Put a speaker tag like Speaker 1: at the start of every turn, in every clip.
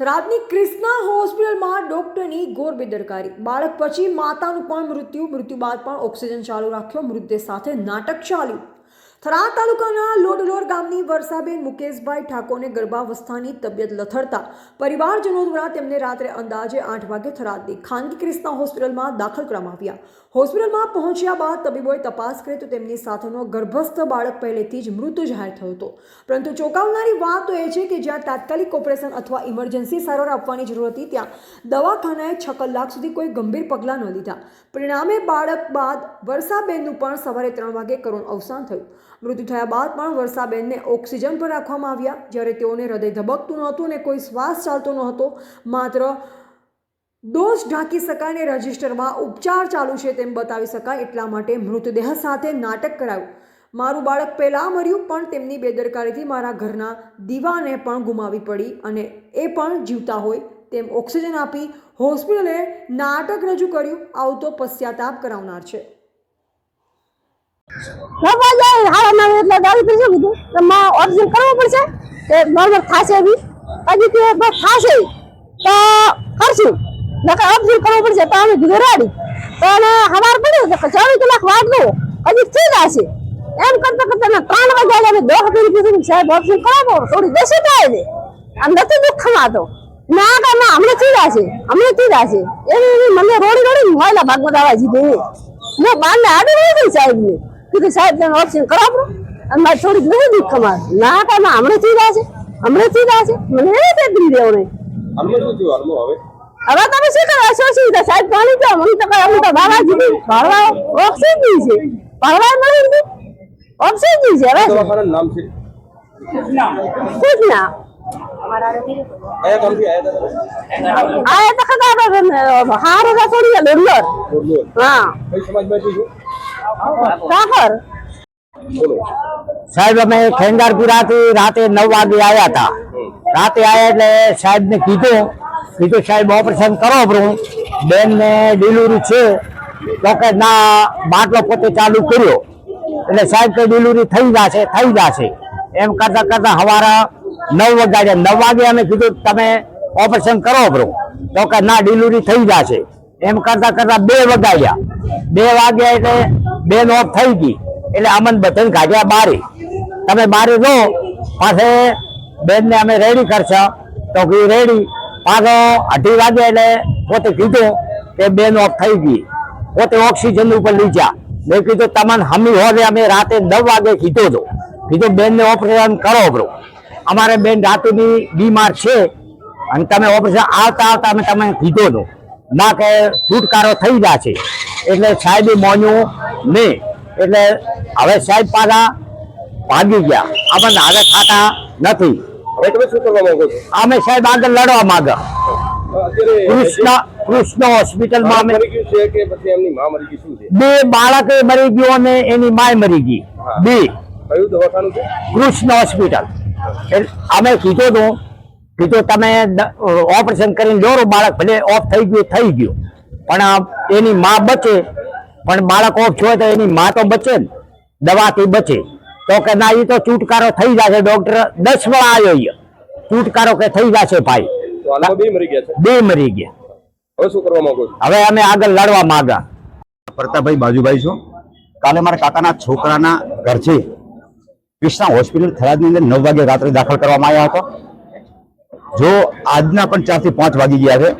Speaker 1: થરાદની ક્રિષ્ના હોસ્પિટલમાં ડોક્ટરની ઘોર બેદરકારી. બાળક પછી માતાનું પણ મૃત્યુ મૃત્યુ બાદ પણ ઓક્સિજન ચાલુ રાખ્યો, મૃતદેહ સાથે નાટક ચાલ્યું. થરાદ તાલુકાના લોડલોર ગામની વર્ષાબેન મુકેશભાઈ ઠાકોરને ગર્ભાવસ્થાની તબિયત લથડતા પરિવારજનો દ્વારા તેમને રાત્રે અંદાજે આઠ વાગે થરાદની ખાનગી ક્રિષ્ના હોસ્પિટલમાં દાખલ કરવામાં આવ્યા. હોસ્પિટલમાં પહોંચ્યા બાદ તબીબોએ તપાસ કરી તો તેમની સાથેનો ગર્ભસ્થ બાળક પહેલેથી જ મૃત જાહેર થયો હતો. પરંતુ ચોંકાવનારી વાત તો એ છે કે જ્યાં તાત્કાલિક ઓપરેશન અથવા ઇમરજન્સી સારવાર આપવાની જરૂર હતી, ત્યાં દવાખાનાએ છ કલાક સુધી કોઈ ગંભીર પગલાં ન લીધા. પરિણામે બાળક બાદ વર્ષાબેનનું પણ સવારે ત્રણ વાગે કરુણ અવસાન થયું. મૃત્યુ થયા બાદ પણ વર્ષાબેનને ઓક્સિજન પર રાખવામાં આવ્યા. જ્યારે તેઓને હૃદય ધબકતું નહોતું અને કોઈ શ્વાસ ચાલતો નહોતો, માત્ર દોષ ઢાંકી શકાય અને રજિસ્ટરમાં ઉપચાર ચાલુ છે તેમ બતાવી શકાય એટલા માટે મૃતદેહ સાથે નાટક કરાયું. મારું બાળક પહેલાં મર્યું, પણ તેમની બેદરકારીથી મારા ઘરના દીવાને પણ ગુમાવી પડી અને એ પણ જીવતા હોય તેમ ઓક્સિજન આપી હોસ્પિટલે નાટક રજૂ કર્યું. આવું તો પશ્ચાતાપ કરાવનાર છે.
Speaker 2: બાબા જાય હારા ના એટલે દાવી પડશે કીધું? તો માં કરવું પડશે? કે નોર્મલ થશે બી? હજી કે થશે. તો કરશું. નકર ઓરિજિન કરવું પડશે તો અમે કીધું રેડી. તો એને હવાર પડ્યું તો ચોવીસ કલાક વાટ દો હજી થઈ જશે. એમ કરતા કરતા ને ત્રણ વાગ્યા અમે દોઢ કરી કીધું સાહેબ ઓરિજિન કરાવો. થોડી બેસી થાય છે આમ નથી દુઃખ ખમાતો ના કા ના, હમણાં થઈ જશે. હમણાં થઈ જશે. એવી મને રોડી રોડી મોયલા ભાગમાં દાવા જીધી મેં બારને આડી રહી ગઈ સાહેબ ને કીધું સાહેબ તમે ઓપ્શન કરાવો અને મારે થોડીક નહીં દુઃખ ખમાર ના કામ હમણાં થઈ છે. હમણાં થઈ છે. મને એ તેતરી દેવ નહીં
Speaker 3: શું હવે?
Speaker 2: તમે શું કરો શું સુવિધા? સાહેબ પાણી દો મને તો કઈ અમે તો બાબા જીધી ભાવા ઓક્સિજન જી છે. ભાવા મળી ઓક્સિજન જી છે હવે.
Speaker 3: દવાખાનાનું નામ છે?
Speaker 2: કુછ ના.
Speaker 3: આયા ગામથી આવ્યા હતા તમે?
Speaker 2: તો ખબર હારે રસોડી
Speaker 3: બોરલોર.
Speaker 2: હા.
Speaker 3: કઈ બોલો
Speaker 4: સાહેબ, અમે ખેંગારપુરાથી રાતે નવ વાગે આવ્યા હતા. રાતે આવ્યા એટલે સાહેબને કીધું. કીધું, સાહેબ, ઓપરેશન કરો આપણું બેનને ડિલિવરી છે. તો કે ના બાટલો પોતે ચાલુ કર્યો. એટલે સાહેબ કે ડિલિવરી થઈ જશે થઈ જશે. એમ કરતા કરતા સવારે નવ વાગ્યા નવ વાગે અમે કીધું, તમે ઓપરેશન કરો આપણું તો કે ના ડિલિવરી થઈ જશે. એમ કરતા કરતા બે વગાડ્યા બે વાગ્યા એટલે બેન ઓફ થઈ ગઈ. એટલે અમન બધાને કાઢ્યા બારી. તમે બારી લો પાસે બેનને અમે રેડી કરશો. તો કે રેડી પાછો અઢી વાગે એટલે પોતે કીધું કે બેન ઓફ થઈ ગઈ. પોતે ઓક્સિજન ઉપર લીધા મેં કીધું, તમને હમી હોય અમે રાતે નવ વાગે કીધો હતો કીધું, બેનને ઓપરેશન કરો બ્રો અમારે બેન રાતેની બીમાર છે. અને તમે ઓપરેશન આવતા આવતા અમે તમે કીધો હતું ના કે છુટકારો થઈ જશે એટલે સાહેબે મોન્યું નહીં. એટલે હવે સાહેબ પાછા ભાગી ગયા. આપણને હવે ખાતા નથી.
Speaker 3: છો?
Speaker 4: અમે સાહેબ આગળ લડવા માંગ. કૃષ્ણ કૃષ્ણ હોસ્પિટલમાં
Speaker 3: ગયું છે છે?
Speaker 4: બે બાળકે મરી ગયો અને એની માય મરી ગઈ. બે.
Speaker 3: છે?
Speaker 4: કૃષ્ણ હોસ્પિટલ અમે કીધું હતું કીધું તમે ઓપરેશન કરીને દોરો બાળક ભલે ઓફ થઈ ગયું થઈ ગયું. પણ એની માં બચે. પણ બાળક ઓફ થયો તો એની માં તો બચે ને દવાથી બચે. તો કે ના એ તો છુટકારો થઈ જશે ડોક્ટર દસ વાર આવ્યો અહીંયા છુટકારો કે થઈ જશે ભાઈ.
Speaker 3: તો બે મરી ગયા
Speaker 4: બે મરી ગયા.
Speaker 3: હવે શું કરવા માંગો
Speaker 4: હવે અમે આગળ લડવા માંગા.
Speaker 5: પ્રતાપભાઈ બાજુભાઈ છો. કાલે મારા કાકાના છોકરાના ઘર છે. કૃષ્ણા હોસ્પિટલ થરાદની અંદર નવ વાગે રાત્રે દાખલ કરવામાં આવ્યા હતો. જો આજના પણ ચારથી પાંચ વાગી ગયા છે,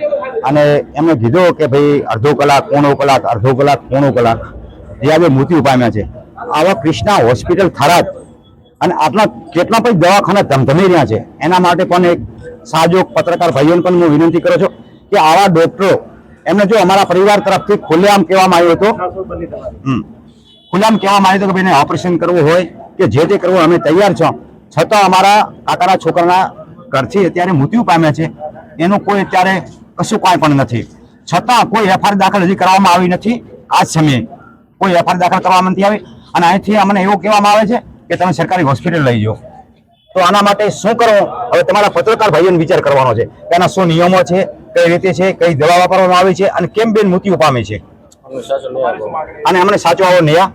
Speaker 5: અને એમણે કીધો કે ભાઈ અડધો કલાક, પોણો કલાક, અડધો કલાક, પોણો કલાક, જે આજે મૃત્યુ પામ્યા છે આવા કૃષ્ણા હોસ્પિટલ થરાદ અને આટલા કેટલા પણ દવાખાના ધમધમી રહ્યા છે, એના માટે પણ એક સાજો પત્રકાર ભાઈઓને પણ હું વિનંતી કરું છું કે આવા ડોક્ટરો, એમને જો અમારા પરિવાર તરફથી ખુલ્લેઆમ કહેવામાં આવ્યો હતો. ખુલ્લામ કહેવામાં આવ્યું હતું કે ભાઈને ઓપરેશન કરવું હોય કે જે તે કરવું અમે તૈયાર છો છતાં અમારા કાકાના છોકરાના ઘરથી અત્યારે મૃત્યુ પામ્યા છે. એનું કોઈ અત્યારે કશું કાંઈ પણ નથી. છતાં કોઈ એફઆઈઆર દાખલ હજી કરવામાં આવી નથી. આ જ સમયે કોઈ એફઆઈઆર દાખલ કરવામાં નથી આવી. અને અહીંથી અમને એવું કહેવામાં આવે છે કે તમે સરકારી હોસ્પિટલ લઈ જાઓ. તો આના માટે શું કરો? હવે તમારા પત્રકાર ભાઈઓને વિચાર કરવાનો છે આના શું નિયમો છે, કઈ રીતે છે, કઈ દવા વાપરવામાં આવે છે અને કેમ બેન મૃત્યુ પામે છે? અને અમને સાચો આવો ન્યા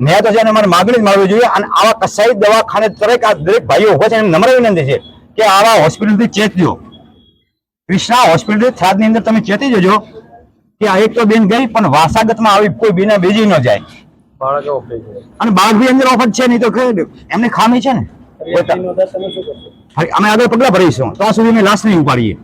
Speaker 5: ન્યા તો છે અમારે માગણી જ મળવી જોઈએ અને આવા કસાઈ દવાખાને દરેક આ દરેક ભાઈઓ ઊભા છે એમ નમ્ર વિનંતી છે કે આવા હોસ્પિટલથી ચેતજો કૃષ્ણા હોસ્પિટલ થરાદની અંદર તમે ચેતી જજો કે આ એક તો બેન ગઈ પણ વારસાગતમાં આવી કોઈ બીના બીજી ન જાય. અને બાળક બી અંદર ઓફર છે નહીં તો એમની ખામી છે ને. અમે આગળ પગલા ભરીશું. ત્યાં સુધી અમે લાશ નહીં ઉપાડીએ.